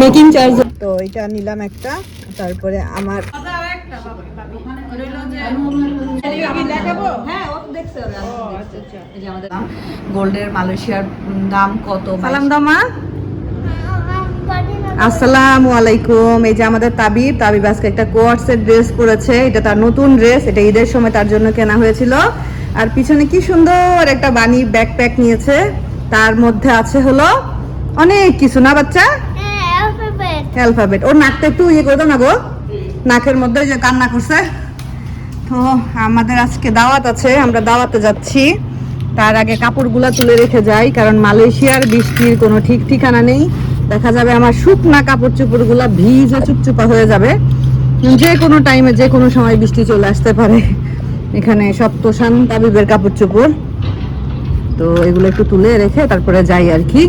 Making charge তো এটা নিলাম একটা তারপরে আমার গোল্ডের মালয়েশিয়ার দাম কত সালাম দামা আসসালামু আলাইকুম। এই যে আমাদের তাবিব তাবিব আজকে একটা কোয়ার্সের ড্রেস পরেছে। এটা তার নতুন ড্রেস এটা ঈদের সময় তার জন্য কেনা হয়েছিল। আর পিছনে কি সুন্দর একটা বানি ব্যাকপ্যাক নিয়েছে। তার মধ্যে আছে হলো অনেক কিছু না বাচ্চা? অ্যালফাবেট ওর নাকটা একটু ইয়ে করে দাও না গো। নাকের মধ্যে যে কান্না করছে। তো আমাদের আজকে দাওয়াত আছে আমরা দাওয়াতে যাচ্ছি। তার আগে কাপড়গুলা তুলে রেখে যাই কারণ মালয়েশিয়ার বৃষ্টির কোনো ঠিক ঠিকানা নেই। দেখা যাবে আমার শুকনা কাপড় চোপড়গুলা ভিজে চুপচুপা হয়ে যাবে। যে কোনো টাইমে যে কোনো সময় বৃষ্টি চলে আসতে পারে। এখানে সব তোষান তাবিবের কাপড় চোপড় তো এগুলো একটু তুলে রেখে তারপরে যাই আর কি।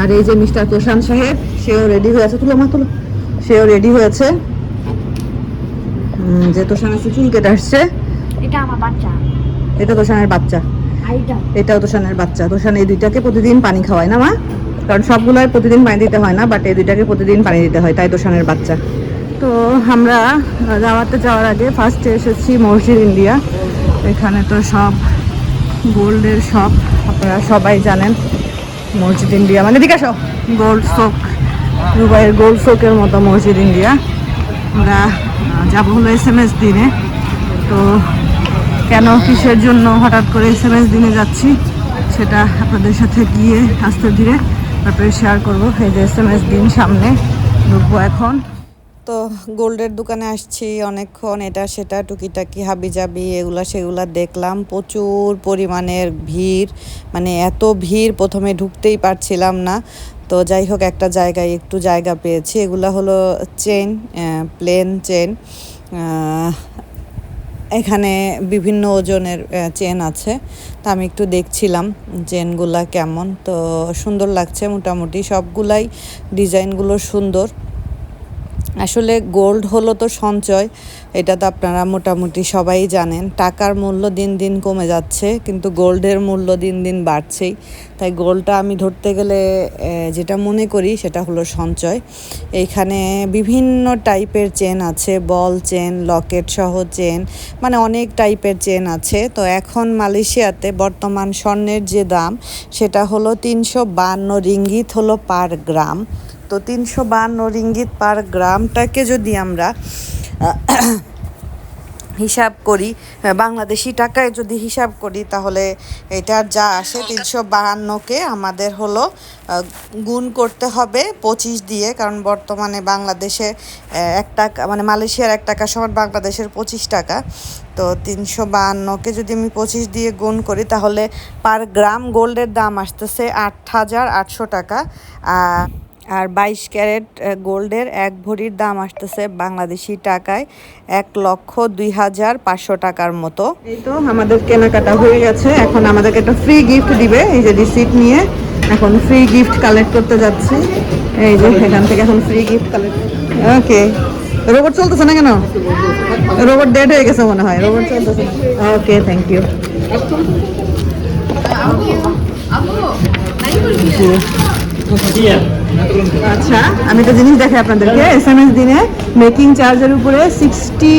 আর এই যে মিস্টার তোষান সাহেব সেও রেডি হয়ে আছে। তুলো মা তুলো। সেও রেডি হয়েছে। যে তোষান আছে চুল কেটে আসছে। এটা আমার বাচ্চা। এটা তোষানের বাচ্চা। এটাও তোষানের বাচ্চা। তোষান এই দুইটাকে প্রতিদিন পানি খাওয়ায় না মা? কারণ সবগুলোই প্রতিদিন পানি দিতে হয় না বাট এই দুইটাকে প্রতিদিন পানি দিতে হয়। তাই তোষানের বাচ্চা। তো আমরা যাওয়াতে যাওয়ার আগে ফার্স্টে এসেছি মসজিদ ইন্ডিয়া। এখানে তো সব গোল্ডের সব আপনারা সবাই জানেন। মসজিদ ইন্ডিয়া। মানে দিকে সব গোল্ড শোক। দুবাইয়ের গোল্ড শোকের মতো মসজিদ ইন্ডিয়া। আমরা যাব হলো এস এম এস দিনে। তো কেন কিসের জন্য হঠাৎ করে এস এম এস দিনে যাচ্ছি সেটা আপনাদের সাথে গিয়ে আস্তে ধীরে তারপরে শেয়ার করব। এই যে এস এম এস দিন সামনে ঢুকবো এখন। তো গোল্ডের দোকানে আসছি, অনেকক্ষণ এটা সেটা, টুকিটাকি হাবি জাবি এগুলা সেগুলা দেখলাম। প্রচুর পরিমাণের ভিড় মানে এত ভিড় প্রথমে ঢুকতেই পারছিলাম না। তো যাই হোক, একটা জায়গায় একটু জায়গা পেয়েছি। এগুলা হলো চেন প্লেন চেন এখানে বিভিন্ন ওজনের চেন আছে। তা আমি একটু দেখছিলাম চেনগুলা কেমন। তো সুন্দর লাগছে মোটামুটি। সবগুলাই ডিজাইনগুলো সুন্দর। আসলে গোল্ড হলো তো সঞ্চয়, এটা তো আপনারা মোটামুটি সবাই জানেন। টাকার মূল্য দিন দিন কমে যাচ্ছে, কিন্তু গোল্ডের মূল্য দিন দিন বাড়ছেই। তাই গোল্ডটা আমি ধরতে গেলে যেটা মনে করি সেটা হলো সঞ্চয়। এইখানে বিভিন্ন টাইপের চেন আছে বল চেন লকেট সহ চেন মানে অনেক টাইপের চেন আছে। তো এখন মালয়েশিয়াতে বর্তমান স্বর্ণের যে দাম, সেটা হলো তিনশো বান্ন রিঙ্গিত হলো পার গ্রাম তো তিনশো বান্ন রিঙ্গিত পার গ্রামটাকে যদি আমরা হিসাব করি, বাংলাদেশি টাকায় যদি হিসাব করি, তাহলে এটার যা আসে তিনশো বাহান্নকে আমাদের হলো গুণ করতে হবে পঁচিশ দিয়ে, কারণ বর্তমানে বাংলাদেশে এক টাকা মানে মালয়েশিয়ার এক টাকা সমান বাংলাদেশের পঁচিশ টাকা। তো তিনশো বাহান্নকে যদি আমি পঁচিশ দিয়ে গুণ করি, তাহলে পার গ্রাম গোল্ডের দাম আসতেছে আট হাজার আটশো টাকা। আর আর বাইশ ক্যারেট গোল্ডের এক ভরির দাম আসতেছে বাংলাদেশি টাকায় এক লক্ষ দুই হাজার পাঁচশো টাকার মতো। এই তো আমাদের কেনাকাটা হয়ে গেছে। এখন আমাদেরকে একটা ফ্রি গিফট দিবে। এই যে রিসিপ্ট নিয়ে এখন ফ্রি গিফট কালেক্ট করতে যাচ্ছি। এই যে এখান থেকে এখন free gift collect okay robot চলতেছে না কেন? রোবট ডেড হয়ে গেছে মনে হয়। রোবট চলতেছে না। ওকে থ্যাংক ইউ আচ্ছা আমি একটা জিনিস দেখাই আপনাদেরকে। এস এম এস দিনে মেকিং চার্জের উপরে সিক্সটি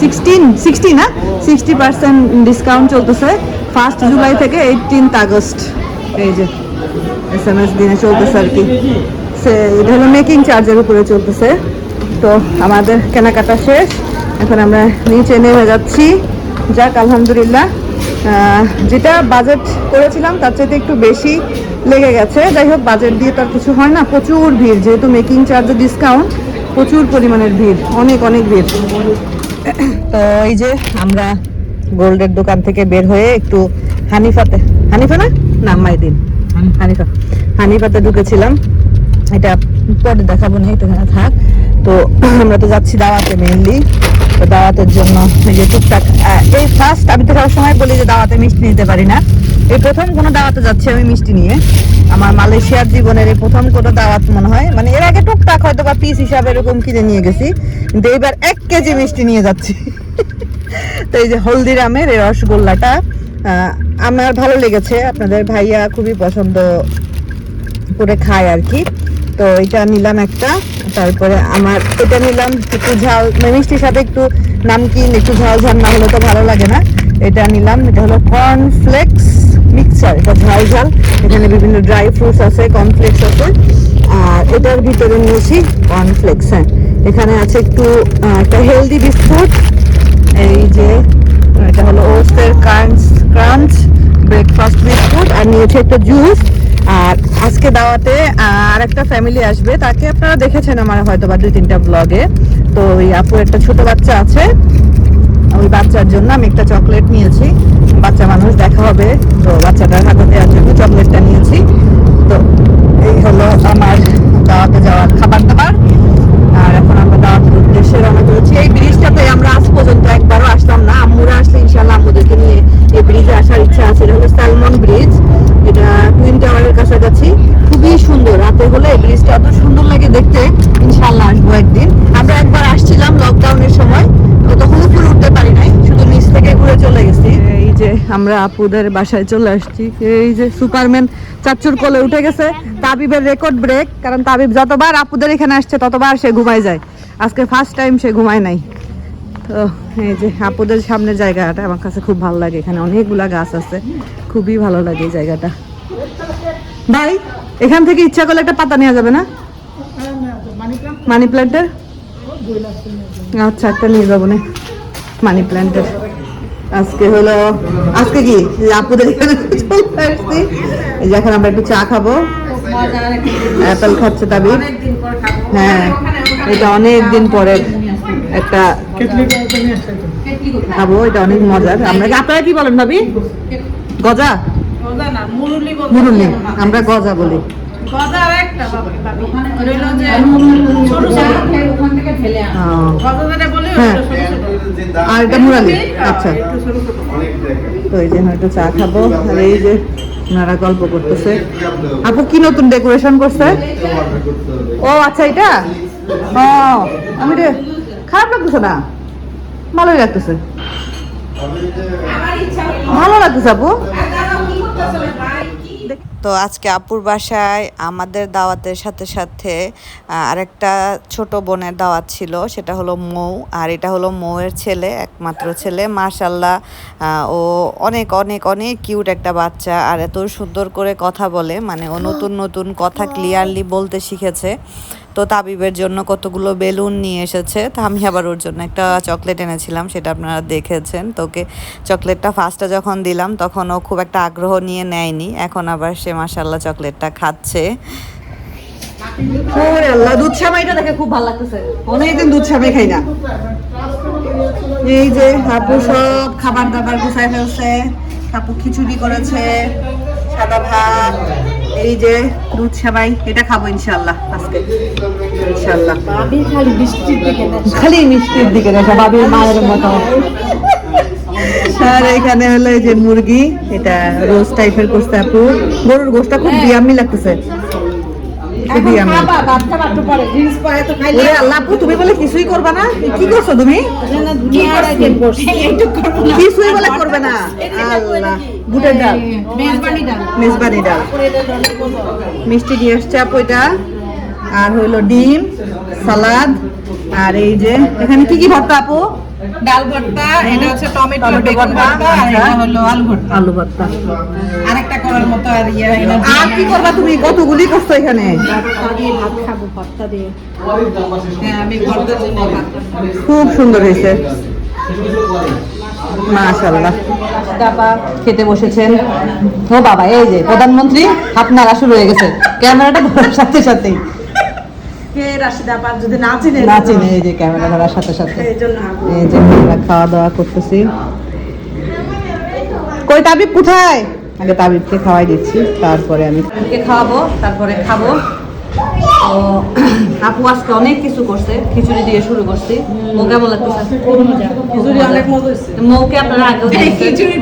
সিক্সটিন সিক্সটি না? সিক্সটি পার্সেন্ট ডিসকাউন্ট চলতেছে ফার্স্ট জুলাই থেকে এইটিনথ আগস্ট এই যে এস এম এস দিনে চলতেছে আর কি। সে, এটা হলো মেকিং চার্জের উপরে চলতেছে। তো আমাদের কেনাকাটা শেষ। এখন আমরা নিচে নেমে যাচ্ছি। যাক, আলহামদুলিল্লাহ। যেটা বাজেট করেছিলাম তার চাইতে একটু বেশি। লেগে গেছে। যাই হোক, বাজেট দিয়ে তো আর কিছু হয় না। প্রচুর ভিড়, যেহেতু মেকিং চার্জে ডিসকাউন্ট প্রচুর পরিমাণের ভিড়, অনেক অনেক ভিড়। তো এই যে আমরা গোল্ডের দোকান থেকে বের হয়ে একটু হানিফাতে, হানিফা না? নাম মাইদিন। হানিফা। হানিফাতে ঢুকেছিলাম। এটা পরে দেখাবো না এটা থাক। তো আমরা তো যাচ্ছি দাওয়াতে মেইনলি তো দাওয়াতের জন্য এই যে টুকটাক এই ফার্স্ট আমি তো সব সময় বলি যে দাওয়াতে মিষ্টি নিতে পারি না। এই প্রথম কোনো দাওয়াতে যাচ্ছি আমি মিষ্টি নিয়ে। আমার মালয়েশিয়ার জীবনের এই প্রথম কোনো দাওয়াত মনে হয়। মানে এর আগে টুকটাক হয়তো বা পিস হিসাবে এরকম কিনে নিয়ে গেছি। কিন্তু এবার এক কেজি মিষ্টি নিয়ে যাচ্ছি। তো এই যে হলদিরামের এই রসগোল্লাটা আমার ভালো লেগেছে। আপনাদের ভাইয়া খুবই পছন্দ করে খায় আর কি। তো এটা নিলাম একটা। তারপরে আমার এটা নিলাম একটু ঝাল। মানে মিষ্টির সাথে একটু নামকিন, একটু ঝাল ঝাল না হলে তো ভালো লাগে না। এটা নিলাম। এটা হলো কর্নফ্লেক্স মিক্সচার এটা ঝাল ঝাল এখানে বিভিন্ন ড্রাই ফ্রুটস আছে কর্নফ্লেক্স আছে, আর এটার ভিতরে নিয়েছি কর্নফ্লেক্স হ্যাঁ। এখানে আছে একটু একটা হেলদি বিস্কুট, এই যে, এটা হলো ওটসের ক্রাঞ্চ ক্রাঞ্চ ব্রেকফাস্ট বিস্কুট, আর নিয়েছে একটা জুস আর আজকে দাওয়াতে আর একটা ফ্যামিলি আসবে, তাকে আপনারা দেখেছেন আমার হয়তো বা দুই তিনটা ব্লগে তো ওই আপু একটা ছোট বাচ্চা আছে, ওই বাচ্চার জন্য আমি একটা চকলেট নিয়েছি। বাচ্চা মানুষ দেখা হবে। তো বাচ্চাটার হাতে দেওয়ার জন্য চকলেটটা নিয়েছি। তো এই হলো আমার দাওয়াতে যাওয়ার খাবার দাবার আর এখন আমরা দাওয়াতের উদ্দেশ্যে রওনা করেছি। এই ব্রিজটাতে আমরা আজ পর্যন্ত একবারও আসলাম না। আম্মুরা আসলে ইনশাল্লাহ আম্মুদেরকে নিয়ে এই ব্রিজে আসার ইচ্ছা আছে। এটা হলো স্যালমন ব্রিজ। এটা টুইন টাওয়ারের কাছাকাছি। খুবই সুন্দর। রাতে হলে এই ব্রিজটা এত সুন্দর লাগে দেখতে। ইনশাল্লাহ আসব একদিন। আমরা একবার আসছিলাম লকডাউনের সময়। তখন উপরে উঠতে পারি নাই। শুধু নিচ থেকে ঘুরে চলে গেছি। এই যে আমরা আপুদের বাসায় চলে আসছি, এই যে সুপারম্যান চাচুর কোলে উঠে গেছে। তাবিবের রেকর্ড ব্রেক কারণ তাবিব যতবার আপুদের এখানে আসছে, ততবার সে ঘুমায় যায়। আজকে ফার্স্ট টাইম সে ঘুমায় নাই। তো এই যে আপুদের সামনের জায়গাটা আমার কাছে খুব ভালো লাগে, এখানে অনেকগুলা গাছ আছে। খুবই ভালো লাগে এই জায়গাটা। ভাই, এখান থেকে ইচ্ছা করলে একটা পাতা নেওয়া যাবে না? মানি প্ল্যান্টের আচ্ছা একটা নিয়ে যাব না। মানি প্ল্যান্টের আজকে হলো আজকে কি? আপুদের এখানে চলে আসছি। এখন আমরা একটু চা খাব। অ্যাপেল খাচ্ছে তাবি হ্যাঁ এটা অনেক দিন পরে একটা খাব এটা অনেক মজার। আমরা আপনারা কি বলেন ভাবি? গজা? মুরুলি আমরা গজা বলি। ও, হ্যাঁ আর এটা মুরালি। আচ্ছা। তো এই যে হয়তো চা খাব। আর এই যে ওনারা গল্প করতেছে। আপু কি নতুন ডেকোরেশন করছে? ও আচ্ছা এটা? ও আমি রে খারাপ লাগতেছে না? ভালোই লাগতেছে। ভালো লাগতেছে আপু? তো আজকে আপুর বাসায় আমাদের দাওয়াতের সাথে সাথে আরেকটা ছোট বোনের দাওয়াত ছিল সেটা হলো মৌ। আর এটা হলো মৌয়ের ছেলে একমাত্র ছেলে। মার্শাল্লাহ ও অনেক অনেক অনেক কিউট একটা বাচ্চা। আর এত সুন্দর করে কথা বলে মানে ও নতুন নতুন কথা ক্লিয়ারলি বলতে শিখেছে। তো তাবিবের জন্য কতগুলো বেলুন নিয়ে এসেছে? তো আমি আবার ওর জন্য একটা চকলেট এনেছিলাম, সেটা আপনারা দেখেছেন। তোকে চকলেটটা ফার্স্টে যখন দিলাম, তখন ও খুব একটা আগ্রহ নিয়ে নেয়নি। এখন আবার সে মাসাল্লাহ চকলেটটা খাচ্ছে। খুব ভালো দুধ খাই না। এই যে সব খাবার দাবার গুছাই ফেলছে, আপু খিচুড়ি করেছে। সাদা ভাত এই যে দুধ সামাই এটা খাব ইনশাল্লাহ আজকে ইনশাল্লাহ খালি মিষ্টির দিকে দেখা বাবির মায়ের মতো। আর এখানে হলো যে মুরগি এটা রোজ টাইপের করছে আপু। গরুর গোশটা খুব বিয়ামি লাগতেছে। আল্লাহ আপু তুমি বলে কিছুই করবা না? কি করছ তুমি? কিছুই বলে করবে না। আল্লাহ। বুটের ডাল। মেজবানি ডাল। মিষ্টি দিয়ে আসছে আপু এটা। আর হইল ডিম সালাদ আর এই যে এখানে কি কি ভর্তা আপু? ডাল ভর্তা এটা হচ্ছে টমেটো বেগুন ভর্তা, ভর্তা আর আচ্ছা। এটা হলো আলু ভর্তা। আলু ভর্তা। আরেকটা করার মতো আর ইয়ে আর কি করবা তুমি? কতগুলি করছ এখানে? হ্যাঁ ভাত রান্না খুব সুন্দর হয়েছে। মাশাল্লাহ খেতে বসেছেন। ও বাবা এই যে প্রধানমন্ত্রী আপনারা শুরু হয়ে গেছে। ক্যামেরাটা ধরার সাথে সাথেই। যদি না চিনে? না চিনে এই যে ক্যামেরা ধরার সাথে সাথে। এই এই যে আমরা খাওয়া দাওয়া করতেছি। কই তাবিব কোথায়? আগে তাবিবকে খাওয়াই দিচ্ছি তারপরে আমি খাওয়াবো তারপরে খাব। তো আপু আজকে অনেক কিছু করছে খিচুড়ি দিয়ে শুরু করছি। মৌ কেমন লাগতেছে খিচুড়ি অনেক মজা হয়েছে। মৌকে আপনারা আগেও খিচুড়ি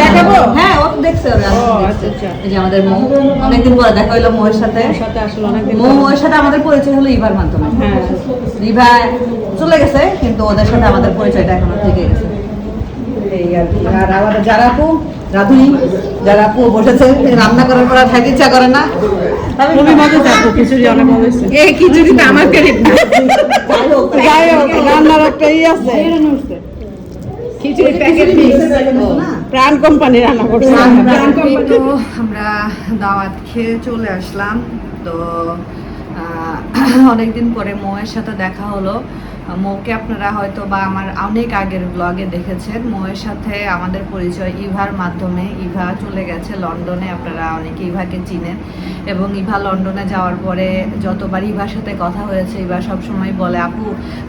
দেখাবো? হ্যাঁ ও তো দেখছে ওরা। আচ্ছা, আচ্ছা। এই যে আমাদের মৌ। অনেকদিন পরে দেখা হইল মৌয়ের সাথে। মৌ মৌয়ের সাথে আমাদের পরিচয় হলো ইভার মাধ্যমে। হ্যাঁ। রিভা চলে গেছে কিন্তু ওদের সাথে আমাদের পরিচয়টা এখনও থেকে গেছে। এই আর কি আর আমাদের যারা আপু? রাধুনি যারা আপু বসেছে রান্না করার পর আর ইচ্ছা করে না। খুবই মজা থাকব খিচুড়ি অনেক মজা এই খিচুড়ি তো আমার ফেরিট যাই হোক রান্নার একটা ই আছে। খিচুড়ি প্যাকেট প্রাণ কোম্পানি রান্না করছে। এই তো আমরা দাওয়াত খেয়ে চলে আসলাম। তো অনেকদিন পরে মোয়ের সাথে দেখা হলো। মৌকে আপনারা হয়তো বা আমার অনেক আগের ব্লগে দেখেছেন। মৌয়ের সাথে আমাদের পরিচয় ইভার মাধ্যমে। ইভা চলে গেছে লন্ডনে, আপনারা অনেকে ইভাকে চিনেন। এবং ইভা লন্ডনে যাওয়ার পরে যতবার ইভার সাথে কথা হয়েছে, ইভা সবসময় বলে, আপু,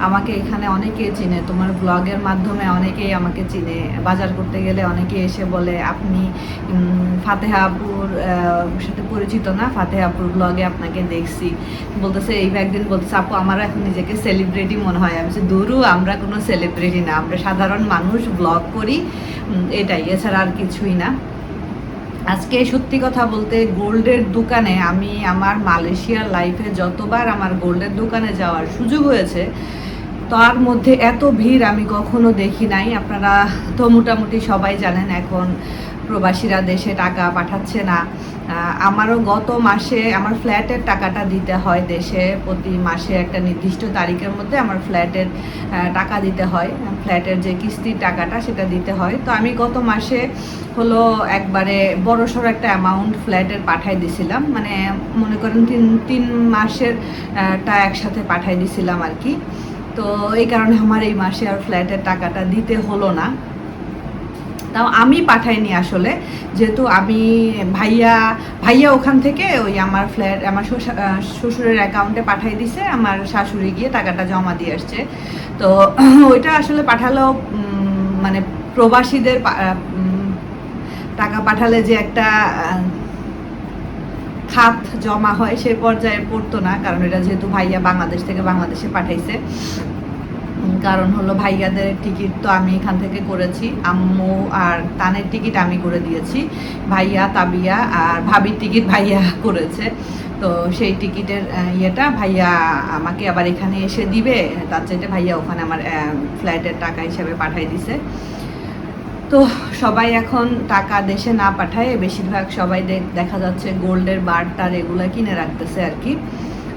আমাকে এখানে অনেকেই চিনে। তোমার ব্লগের মাধ্যমে অনেকেই আমাকে চিনে। বাজার করতে গেলে অনেকে এসে বলে, আপনি ফাতেহা আপুর সাথে পরিচিত না? ফাতেহা আপুর ব্লগে আপনাকে দেখছি। বলতেছে এই একদিন বলতেছে, আপু আমার এখন নিজেকে সেলিব্রিটি মনে হয় আমি বলছি, দূরু আমরা কোনো সেলিব্রিটি না। আমরা সাধারণ মানুষ ব্লগ করি। এটাই। এছাড়া আর কিছুই না। আজকে সত্যি কথা বলতে গোল্ডের দোকানে আমি আমার মালয়েশিয়ার লাইফে যতবার আমার গোল্ডের দোকানে যাওয়ার সুযোগ হয়েছে তার মধ্যে এত ভিড় আমি কখনো দেখি নাই। আপনারা তো মোটামুটি সবাই জানেন এখন প্রবাসীরা দেশে টাকা পাঠাচ্ছে না। আমারও গত মাসে আমার ফ্ল্যাটের টাকাটা দিতে হয় দেশে। প্রতি মাসে একটা নির্দিষ্ট তারিখের মধ্যে আমার ফ্ল্যাটের টাকা দিতে হয়। ফ্ল্যাটের যে কিস্তির টাকাটা সেটা দিতে হয়। তো আমি গত মাসে হলো একবারে বড়সড় একটা অ্যামাউন্ট ফ্ল্যাটের পাঠাই দিছিলাম। মানে মনে করেন তিন তিন মাসের টা একসাথে পাঠাই দিছিলাম আর কি। তো এই কারণে আমার এই মাসে আর ফ্ল্যাটের টাকাটা দিতে হলো না। তাও আমি পাঠাইনি আসলে। যেহেতু আমি ভাইয়া ভাইয়া ওখান থেকে ওই আমার ফ্ল্যাট আমার শ্বশুর- শ্বশুরের অ্যাকাউন্টে পাঠাই দিছে আমার শাশুড়ি গিয়ে টাকাটা জমা দিয়ে আসছে। তো ওইটা আসলে পাঠালেও উম, মানে প্রবাসীদের টাকা পাঠালে যে একটা খাত জমা হয় সে পর্যায়ে পড়তো না কারণ এটা যেহেতু ভাইয়া বাংলাদেশ থেকে বাংলাদেশে পাঠাইছে। কারণ হলো ভাইয়াদের টিকিট তো আমি এখান থেকে করেছি, আম্মু আর তানের টিকিট আমি করে দিয়েছি, ভাইয়া, তাবিয়া আর ভাবির টিকিট ভাইয়া করেছে। তো সেই টিকিটের ইয়েটা ভাইয়া আমাকে আবার এখানে এসে দিবে, তার চাইতে ভাইয়া ওখানে আমার ফ্লাইটের টাকা হিসেবে পাঠাই দিছে। তো সবাই এখন টাকা দেশে না পাঠায়, বেশিরভাগ সবাই দেখা যাচ্ছে গোল্ডের বার টার এগুলো কিনে রাখতেছে আর কি।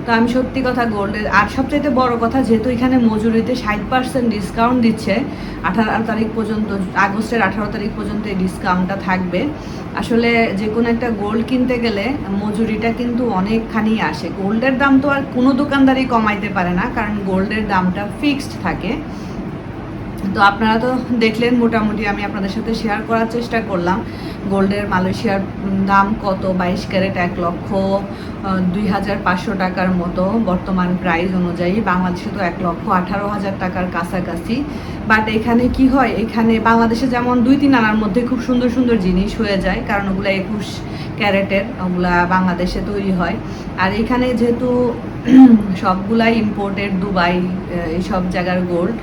তো আমি সত্যি কথা গোল্ডের আর সবচাইতে বড় কথা, যেহেতু এখানে মজুরিতে ষাট পার্সেন্ট ডিসকাউন্ট দিচ্ছে, আঠারো তারিখ পর্যন্ত, আগস্টের আঠারো তারিখ পর্যন্ত এই ডিসকাউন্টটা থাকবে। আসলে যে কোনো একটা গোল্ড কিনতে গেলে মজুরিটা কিন্তু অনেকখানি আসে। গোল্ডের দাম তো আর কোনো দোকানদারই কমাইতে পারে না, কারণ গোল্ডের দামটা ফিক্সড থাকে। তো আপনারা তো দেখলেন মোটামুটি আমি আপনাদের সাথে শেয়ার করার চেষ্টা করলাম। গোল্ডের মালয়েশিয়ার দাম কত? বাইশ ক্যারেট এক লক্ষ দুই হাজার পাঁচশো টাকার মতো। বর্তমান প্রাইস অনুযায়ী বাংলাদেশে তো এক লক্ষ আঠারো হাজার টাকার কাছাকাছি। বাট এখানে কি হয়? এখানে বাংলাদেশে যেমন দুই তিন আনার মধ্যে খুব সুন্দর সুন্দর জিনিস হয়ে যায়, কারণ ওগুলো একুশ ক্যারেটের, ওগুলা বাংলাদেশে তৈরি হয়। আর এখানে যেহেতু সবগুলাই ইম্পোর্টেড দুবাই এইসব জায়গার গোল্ড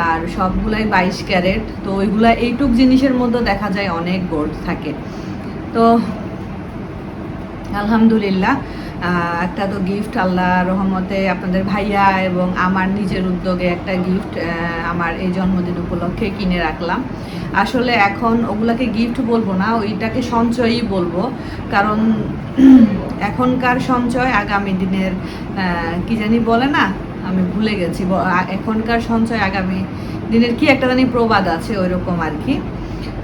আর সবগুলাই বাইশ ক্যারেট, তো ওইগুলা এইটুক জিনিসের মধ্যে দেখা যায় অনেক গোল্ড থাকে। তো, আলহামদুলিল্লাহ। একটা তো গিফট আল্লাহ রহমতে আপনাদের ভাইয়া এবং আমার নিজের উদ্যোগে একটা গিফট আমার এই জন্মদিন উপলক্ষে কিনে রাখলাম। আসলে এখন ওগুলাকে গিফট বলব না, ওইটাকে সঞ্চয়ই বলব। কারণ এখনকার সঞ্চয় আগামী দিনের কি জানি বলে না, আমি ভুলে গেছি। এখনকার সঞ্চয় আগামী দিনের কি একটা জানি প্রবাদ আছে ওই রকম আর কি।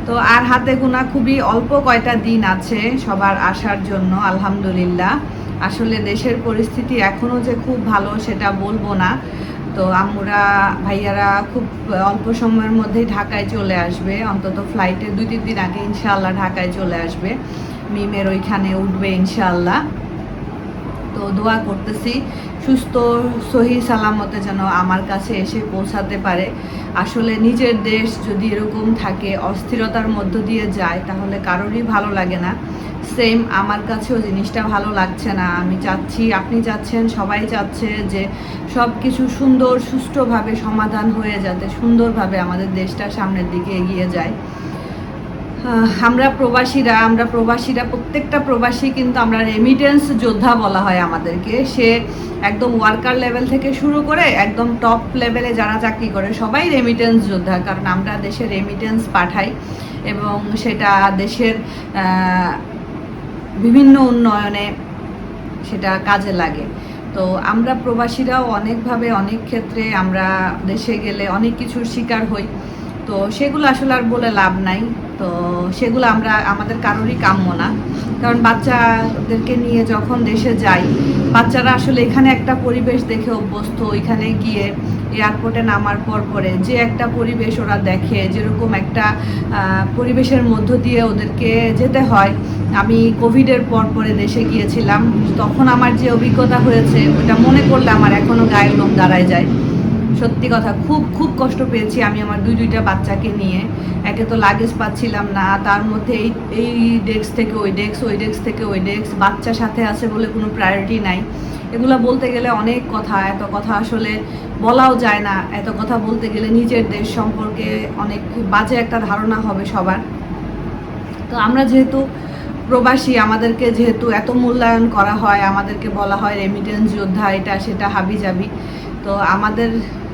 তো আর হাতে গোনা খুবই অল্প কয়টা দিন আছে সবার আসার জন্য, আলহামদুলিল্লাহ। আসলে দেশের পরিস্থিতি এখনও যে খুব ভালো সেটা বলব না। তো আমরা ভাইয়ারা খুব অল্প সময়ের মধ্যেই ঢাকায় চলে আসবে। অন্তত ফ্লাইটে দুই, তিন দিন আগে ইনশাআল্লাহ ঢাকায় চলে আসবে। মিমের ওইখানে উঠবে ইনশাআল্লাহ। তো দোয়া করতেছি। সুস্থ, সহি সালামতে যেন আমার কাছে এসে পৌঁছাতে পারে। আসলে নিজের দেশ যদি এরকম থাকে, অস্থিরতার মধ্য দিয়ে যায়, তাহলে কারোরই ভালো লাগে না। সেম আমার কাছেও জিনিসটা ভালো লাগছে না। আমি চাচ্ছি, আপনি চাচ্ছেন, সবাই চাচ্ছে যে সব কিছু সুন্দর, সুষ্ঠুভাবে সমাধান হয়ে যাতে সুন্দরভাবে আমাদের দেশটা সামনের দিকে এগিয়ে যায়। আমরা প্রবাসীরা আমরা প্রবাসীরা, প্রত্যেকটা প্রবাসী কিন্তু আমরা রেমিটেন্স যোদ্ধা বলা হয় আমাদেরকে। সে একদম ওয়ার্কার লেভেল থেকে শুরু করে একদম টপ লেভেলে যারা চাকরি করে, সবাই রেমিটেন্স যোদ্ধা। কারণ আমরা দেশে রেমিটেন্স পাঠাই এবং সেটা দেশের বিভিন্ন উন্নয়নে সেটা কাজে লাগে। তো আমরা প্রবাসীরাও অনেকভাবে অনেক ক্ষেত্রে আমরা দেশে গেলে অনেক কিছুর শিকার হই। তো সেগুলো আসলে আর বলে লাভ নাই। তো সেগুলো আমরা, আমাদের কারোরই কাম্য না। কারণ বাচ্চাদেরকে নিয়ে যখন দেশে যাই, বাচ্চারা আসলে এখানে একটা পরিবেশ দেখে অভ্যস্ত। ওইখানে গিয়ে এয়ারপোর্টে নামার পর পরে যে একটা পরিবেশ ওরা দেখে, যেরকম একটা পরিবেশের মধ্য দিয়ে ওদেরকে যেতে হয়। আমি কোভিডের পর পরে দেশে গিয়েছিলাম। তখন আমার যে অভিজ্ঞতা হয়েছে, ওটা মনে করলে আমার এখনও গায়ের লোক দাঁড়ায় যায়। সত্যি কথা, খুব খুব কষ্ট পেয়েছি আমি আমার দুই, দুইটা বাচ্চাকে নিয়ে। একে তো লাগেজ পাচ্ছিলাম না, তার মধ্যে এই এই ডেস্ক থেকে ওই ডেস্ক ওই ডেস্ক থেকে ওই ডেস্ক বাচ্চা সাথে আছে বলে কোনো প্রায়োরিটি নাই। এগুলো বলতে গেলে অনেক কথা, এত কথা আসলে বলাও যায় না, এত কথা বলতে গেলে নিজের দেশ সম্পর্কে অনেক বাজে একটা ধারণা হবে সবার। তো আমরা যেহেতু প্রবাসী, আমাদেরকে যেহেতু এত মূল্যায়ন করা হয়, আমাদেরকে বলা হয় রেমিটেন্স যোদ্ধা, এটা, সেটা হাবি যাবি তো আমাদের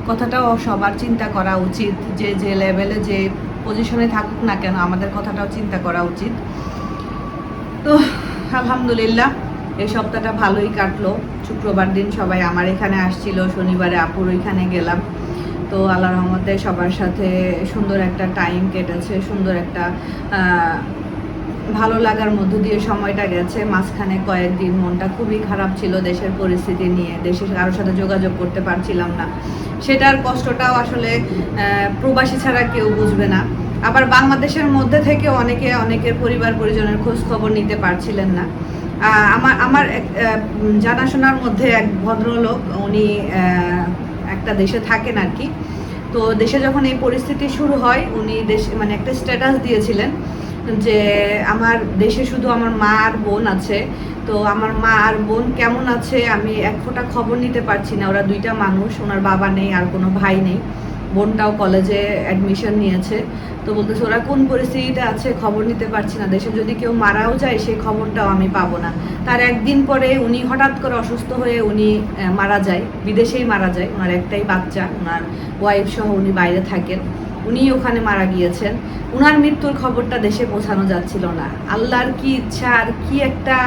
কথাটাও সবার চিন্তা করা উচিত, যে যে লেভেলে যে পজিশনে থাকুক না কেন আমাদের কথাটাও চিন্তা করা উচিত। তো, আলহামদুলিল্লাহ, এই সপ্তাহটা ভালোই কাটলো। শুক্রবার দিন সবাই আমার এখানে আসছিল, শনিবারে আপুর ওইখানে গেলাম। তো আল্লাহ রহমতে সবার সাথে সুন্দর একটা টাইম কেটেছে, সুন্দর একটা ভালো লাগার মধ্য দিয়ে সময়টা গেছে। মাঝখানে কয়েকদিন মনটা খুবই খারাপ ছিল দেশের পরিস্থিতি নিয়ে। দেশের কারোর সাথে যোগাযোগ করতে পারছিলাম না। সেটার কষ্টটাও আসলে প্রবাসী ছাড়া কেউ বুঝবে না। আবার বাংলাদেশের মধ্যে থেকে অনেকে, অনেকের পরিবার, পরিজনের খোঁজ খবর নিতে পারছিলেন না। আমার আমার জানাশোনার মধ্যে এক ভদ্রলোক, উনি একটা দেশে থাকেন আর কি। তো দেশে যখন এই পরিস্থিতি শুরু হয়, উনি দেশে মানে একটা স্ট্যাটাস দিয়েছিলেন। যে আমার দেশে শুধু আমার মা আর বোন আছে, তো আমার মা আর বোন কেমন আছে আমি এক ফোঁটা খবর নিতে পারছি না। ওরা দুইটা মানুষ, ওনার বাবা নেই আর কোনো ভাই নেই। বোনটাও কলেজে অ্যাডমিশন নিয়েছে। তো বলতেছে, ওরা কোন পরিস্থিতিতে আছে খবর নিতে পারছি না। দেশে যদি কেউ মারাও যায়, সেই খবরটাও আমি পাবো না। তার একদিন পরে উনি হঠাৎ করে অসুস্থ হয়ে উনি মারা যায়। বিদেশেই মারা যায়। ওনার একটাই বাচ্চা, ওনার ওয়াইফ সহ উনি বাইরে থাকেন। উনি ওখানে মারা গিয়েছেন। উনার মৃত্যুর খবরটা দেশে পৌঁছানো যাচ্ছিল না। আল্লাহর কি ইচ্ছা আর কি একটা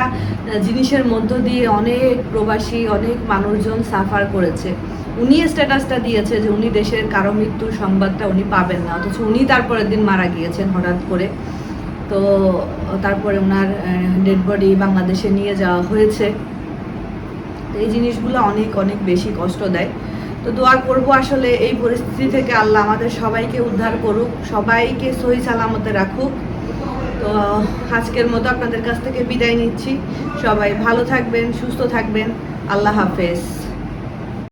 জিনিসের মধ্য দিয়ে অনেক প্রবাসী, অনেক মানুষজন সাফার করেছে। উনি স্ট্যাটাসটা দিয়েছে যে উনি দেশের কারও মৃত্যুর সংবাদটা উনি পাবেন না। অথচ উনি তারপরের দিন মারা গিয়েছেন হঠাৎ করে। তো তারপরে ওনার ডেড বডি বাংলাদেশে নিয়ে যাওয়া হয়েছে। এই জিনিসগুলো অনেক অনেক বেশি কষ্ট দেয়। তো দোয়া করব আসলে এই পরিস্থিতি থেকে আল্লাহ আমাদের সবাইকে উদ্ধার করুক, সবাইকে সহি সালামতে রাখুক। তো, আজকের মতো আপনাদের কাছ থেকে বিদায় নিচ্ছি। সবাই ভালো থাকবেন, সুস্থ থাকবেন। আল্লাহ হাফেজ।